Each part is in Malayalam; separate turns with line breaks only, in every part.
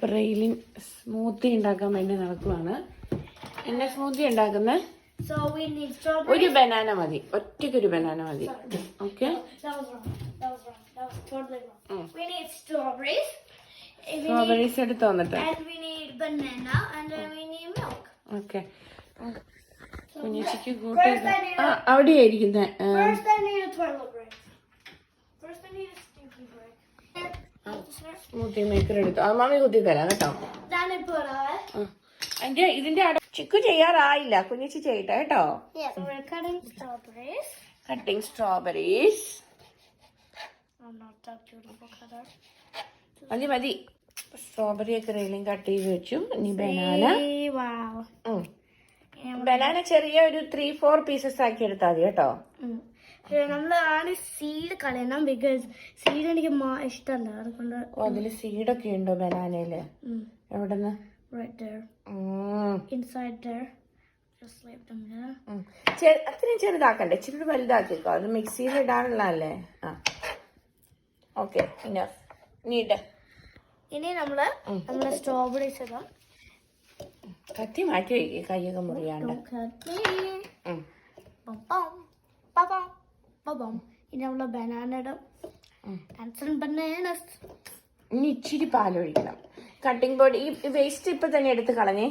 പ്രൈലിൻ സ്മൂത്തി ഉണ്ടാക്കാൻ വേണ്ടി നടക്കുവാണ്. എന്നെ സ്മൂത്തി ഉണ്ടാക്കുന്ന ഒരു ബനാന മതി. ഒറ്റയ്ക്ക് ഒരു ബനാന മതി ഓക്കെ സ്ട്രോബെറീസ് എടുത്ത് വന്നിട്ട്. ഓക്കെ കുഞ്ഞിച്ചിക്ക് കൂട്ട അവിടെയായിരിക്കുന്നത് സ്മൂത്തി മേക്കർ എടുത്തു മാമി കേട്ടോ. അതിന്റെ ഇതിന്റെ അട ചിക്കു ചെയ്യാറായില്ല. കുഞ്ഞിച്ചി ചെയ്യട്ടെ കേട്ടോ. കട്ടിങ് സ്ട്രോബെറീസ് മതി മതി. സ്ട്രോബെറി ഒക്കെ റെയിലും കട്ട് ചെയ്ത് വെച്ചു. ഇനി ബനാന ബനാന ചെറിയ ഒരു ത്രീ ഫോർ പീസസ് ആക്കി എടുത്താൽ മതി കേട്ടോ.
നമ്മൾ ആണ് സീഡ് കളയണം ബിക്കോസ് സീഡ് എനിക്ക് ഇഷ്ടമല്ല അതുകൊണ്ട്
ഓ അതിൽ സീഡൊക്കെ ഉണ്ടോ ബനാനയിൽ എവിടെന്ന്? അത്രയും ചെറുതാക്കണ്ടേ? ഇച്ചിരി വലുതാക്കിക്കോ. അത് മിക്സിയിൽ ഇടാനുള്ളതല്ലേ? ആ. ഓക്കെ നീട്ട്
ഇനി നമ്മൾ നമ്മുടെ സ്ട്രോബെറീസ് ഇടാം.
കത്തി മാറ്റി വയ്ക്കുക കൈയൊക്കെ മുറിയാണ്ട്. ഉം.
ഇനി നമ്മൾ ബനാന ഇടും. ബനാനസ്
ഇനി ഇച്ചിരി പാലൊഴിക്കണം കട്ടിംഗ് ബോർഡ് ഈ വേസ്റ്റ് ഇപ്പൊ തന്നെ എടുത്ത് കളഞ്ഞേ.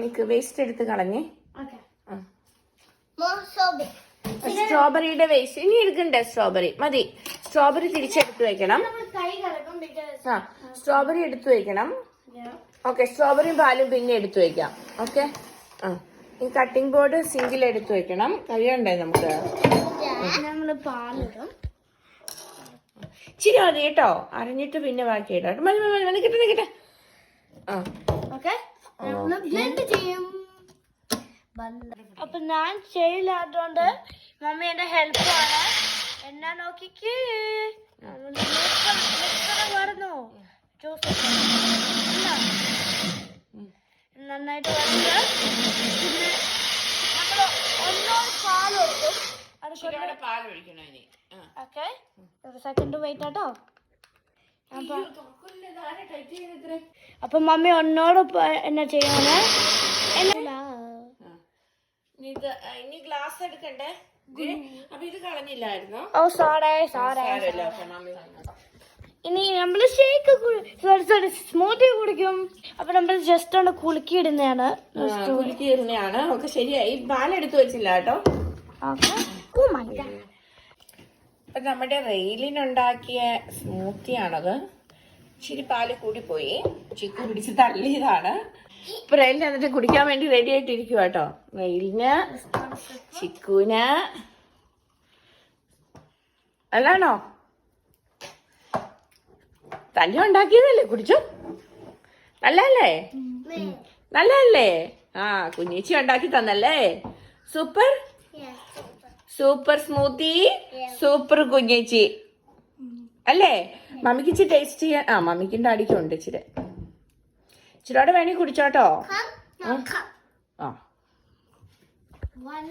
നിക്ക് വേസ്റ്റ് എടുത്ത് കളഞ്ഞേ. സ്ട്രോബെറിയുടെ വേസ്റ്റ് ഇനി എടുക്കണ്ടേ സ്ട്രോബെറി മതി. സ്ട്രോബെറി തിരിച്ചെടുത്ത് വെക്കണം. ആ സ്ട്രോബെറി എടുത്തു വെക്കണം. ഓക്കെ സ്ട്രോബെറിയും പാലും പിന്നെ എടുത്തു വെക്കാം. ഓക്കെ ആ. ഈ കട്ടിംഗ് ബോർഡ് സിങ്കിൽ എടുത്തു വെക്കണം. കഴിയണ്ടേ നമുക്ക്?
നമ്മൾ പാലിടും.
ഇച്ചിരി മതി കേട്ടോ. അറിഞ്ഞിട്ട് പിന്നെ ബാക്കി ഇടാം. മതി മതി മതി നിൽക്കട്ടെ നിൽക്കട്ടെ ആ.
ഓക്കെ? നമ്മൾ ബ്ലെൻഡ് ചെയ്യും? അപ്പൊ ഞാൻ ചെയ്യില്ലാത്തോണ്ട് മമ്മി എന്റെ ഹെൽപ്പ് ആണ്. എന്നാ നോക്കിക്ക്. നന്നായിട്ട് വരുന്നത് പിന്നെ നമ്മൾ കൊടുക്കും
പാൽ ഒഴിക്കണം ഇനി.
ഓക്കെ. ഒരു സെക്കൻഡ് വെയിറ്റ് ആട്ടോ. അപ്പൊ മമ്മി ഒന്നോട് എന്നാ ചെയ്യാന്
ഇനി ഗ്ലാസ് എടുക്കണ്ടേ? ഇത് അപ്പൊ ഇത് കളഞ്ഞില്ലായിരുന്നോ?
ഓ സോറി സോറി
ഓക്കേ,
ഇനി നമ്മൾ ഷേക്ക് സോറി സോറി സ്മൂത്തി കുടിക്കും. അപ്പൊ നമ്മൾ ജസ്റ്റ് ഒന്ന്
കുലുക്കി ഇരുന്നയാണ് ഒക്കെ ശരിയായി. പാലെടുത്ത് വെച്ചില്ല കേട്ടോ.
ഓ മൈ ഗോഡ്
അപ്പൊ നമ്മുടെ റെയിലിനുണ്ടാക്കിയ സ്മൂത്തിയാണത്. ഇച്ചിരി പാൽ കൂടിപ്പോയി. ചിക്കു പിടിച്ച് തള്ളിയതാണ്. ഇപ്പൊ റെയിലിന് എന്നിട്ട് കുടിക്കാൻ വേണ്ടി റെഡി ആയിട്ടിരിക്കുക കേട്ടോ റെയിലിന് ചിക്കുന് അല്ലാണോ? തന്നെ ഉണ്ടാക്കിയതല്ലേ? കുടിച്ചു? നല്ലല്ലേ നല്ലല്ലേ ആ കുഞ്ഞിച്ചി ഉണ്ടാക്കി തന്നല്ലേ? സൂപ്പർ. സൂപ്പർ സ്മൂത്തി സൂപ്പർ കുഞ്ഞേച്ചി. അല്ലേ? മമ്മിക്ക് ഇച്ചിരി ടേസ്റ്റ് ചെയ്യാൻ ആ മമ്മിക്കിന്റെ അടിക്കുണ്ട് ഇച്ചിരി. ഇച്ചിരിയോടെ വേണമെങ്കിൽ കുടിച്ചോട്ടോ ആ.